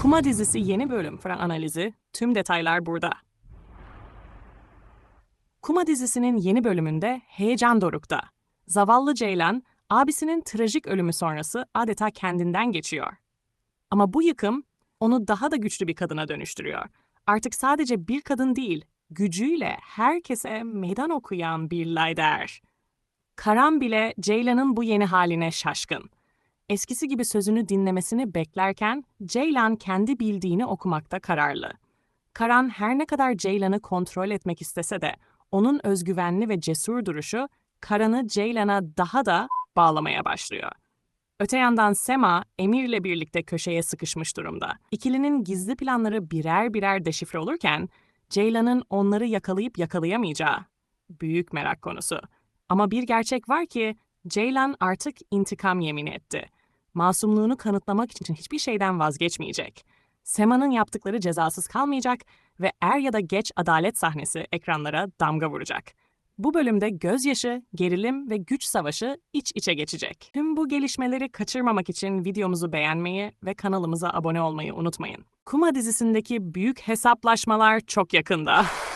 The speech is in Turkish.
Kuma dizisi yeni bölüm fren analizi, tüm detaylar burada. Kuma dizisinin yeni bölümünde heyecan dorukta. Zavallı Ceylan, abisinin trajik ölümü sonrası adeta kendinden geçiyor. Ama bu yıkım onu daha da güçlü bir kadına dönüştürüyor. Artık sadece bir kadın değil, gücüyle herkese meydan okuyan bir lider. Karan bile Ceylan'ın bu yeni haline şaşkın. Eskisi gibi sözünü dinlemesini beklerken Ceylan kendi bildiğini okumakta kararlı. Karan her ne kadar Ceylan'ı kontrol etmek istese de onun özgüvenli ve cesur duruşu Karan'ı Ceylan'a daha da bağlamaya başlıyor. Öte yandan Sema, Emir'le birlikte köşeye sıkışmış durumda. İkilinin gizli planları birer birer deşifre olurken, Ceylan'ın onları yakalayıp yakalayamayacağı büyük merak konusu. Ama bir gerçek var ki Ceylan artık intikam yemini etti. Masumluğunu kanıtlamak için hiçbir şeyden vazgeçmeyecek. Sema'nın yaptıkları cezasız kalmayacak ve er ya da geç adalet sahnesi ekranlara damga vuracak. Bu bölümde gözyaşı, gerilim ve güç savaşı iç içe geçecek. Tüm bu gelişmeleri kaçırmamak için videomuzu beğenmeyi ve kanalımıza abone olmayı unutmayın. Kuma dizisindeki büyük hesaplaşmalar çok yakında.